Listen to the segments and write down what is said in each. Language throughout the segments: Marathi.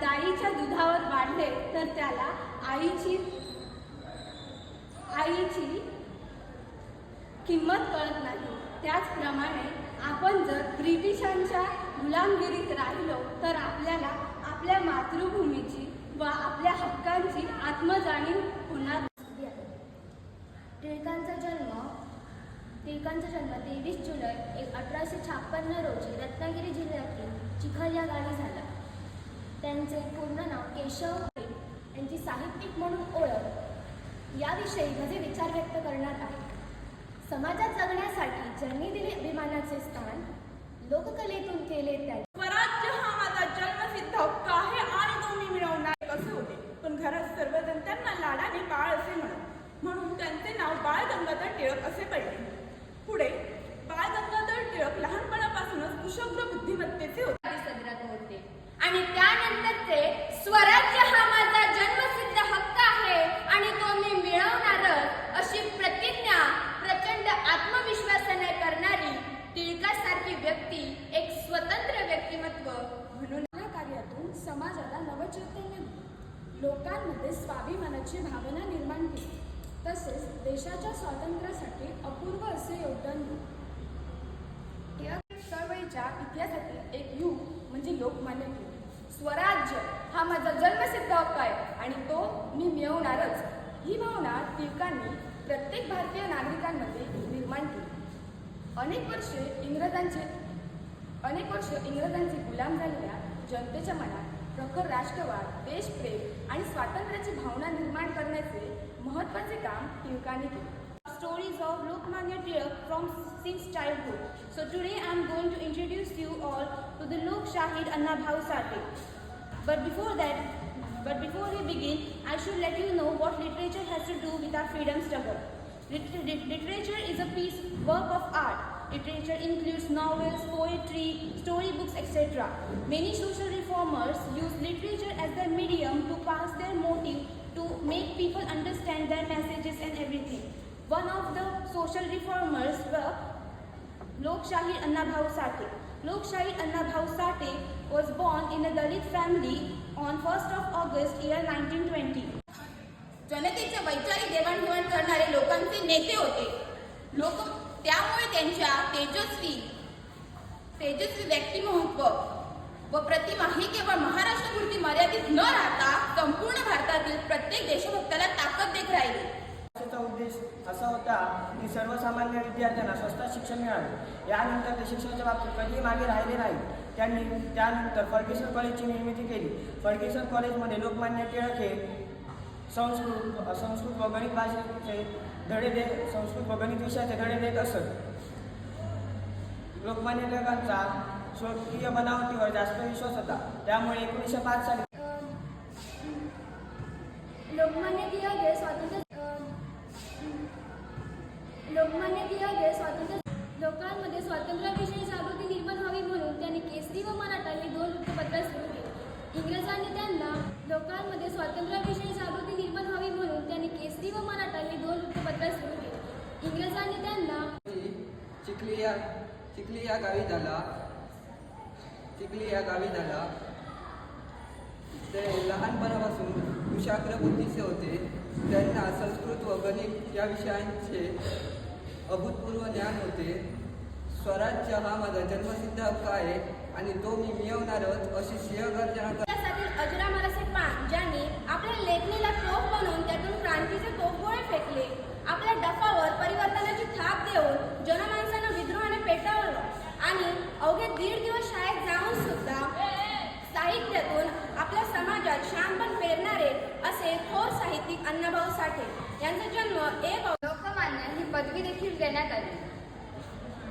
गाईच्या दुधावर वाढले तर त्याला आईची आईची किंमत कळत नाही. त्याचप्रमाणे आपण जर ब्रिटिशांच्या गुलामगिरीत राहिलो तर आपल्याला आपल्या मातृभूमीची व आपल्या हक्कांची आत्मजाणीव होणार टिळकांचा जन्म टिळकांचा जन्म तेवीस जुलै एक अठराशे छाप्पन्न रोजी रत्नागिरी जिल्ह्यातील चिखल या गावी झाला. त्यांचे पूर्ण नाव केशव हे यांची साहित्यिक म्हणून ओळख. याविषयी माझे विचार व्यक्त करणार आहे. समाजात जगण्यासाठी ज्यांनी दिले अभिमानाचे स्थान लोककलेतून केले त्या स्वराज्य हा माझा जन्मसिद्ध हक्क आहे आणि तो मी मिळवणार असे होते पण घरात सर्वजण त्यांना लाडाने बाळ असे म्हणत म्हणून त्यांचे नाव बाळ गंगाधर टिळक असे पडले पुढे बाळ गंगाधर टिळक लहानपणापासूनच कुशग्र बुद्धिमत्तेचे होते सदरात होते आणि त्यानंतर ते स्वराज्य हा माझा जन्मसिद्ध हक्क आहे आणि तो मी मिळवणारच अशी प्रतिज्ञा प्रचंड आत्मविश्वासाने करणारी टिळकासारखी व्यक्ती एक स्वतंत्र व्यक्तिमत्व म्हणून या कार्यातून समाजाला नवचैतन्य लोकांमध्ये स्वाभिमानाची भावना निर्माण केली तसेच देशाच्या स्वातंत्र्यासाठी अपूर्व असे योगदान दिले चळवळीच्या इतिहासातील एक युग म्हणजे लोकमान्य टिळक. स्वराज्य हा माझा जन्मसिद्ध हक्क आहे आणि तो मी मिळवणारच. ही भावना टिळकांनी प्रत्येक भारतीय नागरिकांमध्ये निर्माण केली. अनेक वर्षे इंग्रजांचे अनेक वर्ष इंग्रजांचे गुलाम झालेल्या जनतेच्या मनात प्रखर राष्ट्रवाद देशप्रेम आणि स्वातंत्र्याची भावना निर्माण करण्याचे महत्त्वाचे काम टिळकांनी केले stories of Lokmanya Tilak from since childhood. So today I am going to introduce you all to the Lok Shahid Anna Bhau Sate. But before that, but before we begin, I should let you know what literature has to do with our freedom struggle. Lit- lit- literature is a piece work of art. Literature includes novels, poetry, storybooks, etc. Many social reformers use literature as their medium to pass their motive to make people understand their messages and everything. One of the social reformers were Lokshahi Annabhau Sate. Lokshahi Annabhau Sate was born in a Dalit family on 1st of August year 1920. जनतेचे वैचारिक देवाणघेवाण करणारे लोकांचे नेते होते लोक त्यामुळे त्यांच्या तेजस्वी तेजस्वी व्यक्तिमत्व व प्रतिमा ही केवळ महाराष्ट्रापुरती मर्यादित न राहता संपूर्ण भारतातील प्रत्येक देशभक्ताला ताकद देत राहिली. उद्देश असा होता की सर्वसामान्य विद्यार्थ्यांना स्वस्त शिक्षण मिळावे. यानंतर ते शिक्षणाच्या बाबतीत कधीही मागे राहिले नाही त्यांनी त्यानंतर फर्ग्युसन कॉलेजची निर्मिती केली. फर्ग्युसन कॉलेजमध्ये लोकमान्य टिळक हे संस्कृत संस्कृत व गणित भाषेचे धडे देत संस्कृत व गणित विषयाचे धडे देत असत. लोकमान्य टिळकांचा स्वकीय बनावटीवर जास्त विश्वास होता. त्यामुळे एकोणीसशे पाच साली लोकमान्य टिळक इंग्रजांनी त्यांना चिखली या चिखली या गावी झाला. चिखली या गावी झाला. ते लहानपणापासून कुशाग्र बुद्धीचे होते. त्यांना संस्कृत व गणित या विषयांचे अभूतपूर्व ज्ञान होते. स्वराज्य हा माझा जन्मसिद्ध हक्क आहे आणि तो मी मिळवणारच अशी सिंहगर्जना अजरामर असे पान ज्यांनी आपल्या लेखणीला तोफ बनवून त्यातून क्रांतीचे तोफगोळे फेकले. डफावर परिवर्तनाची थाप देऊन जनमानसानं विद्रोहाने पेटवलं. आणि अवघे दीड दिवस शाळेत जाऊन सुद्धा साहित्यातून आपल्या समाजात शांतपण पेरणारे असे थोर साहित्यिक अण्णाभाऊ साठे यांचा जन्म एक लोकमान्य ही पदवी देखील देण्यात आली.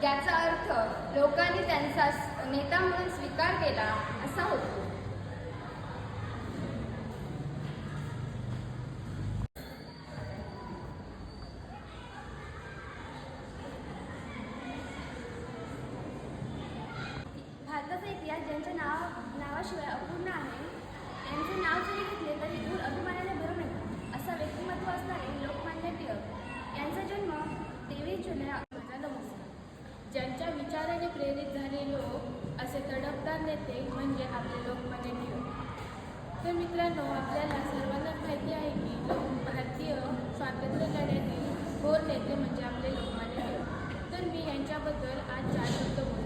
याचा अर्थ लोकांनी त्यांचा नेता म्हणून स्वीकार केला असा होतो. नावाशिवाय अपूर्ण आहे. त्यांचे नाव जरी घेतले तरी दूर अभिमानाने भरून येतात असा व्यक्तिमत्व असणारे लोकमान्य टिळक. यांचा जन्म तेवीस जुलै हजार नऊ ज्यांच्या विचाराने प्रेरित झाले लोक असे तडफदार नेते म्हणजे आपले लोकमान्य टिळक. तर मित्रांनो आपल्याला सर्वांनाच माहिती आहे की लोक भारतीय स्वातंत्र्य लढ्यातील थोर नेते म्हणजे आपले लोकमान्य टिळक. तर मी यांच्याबद्दल आज चार बोलतो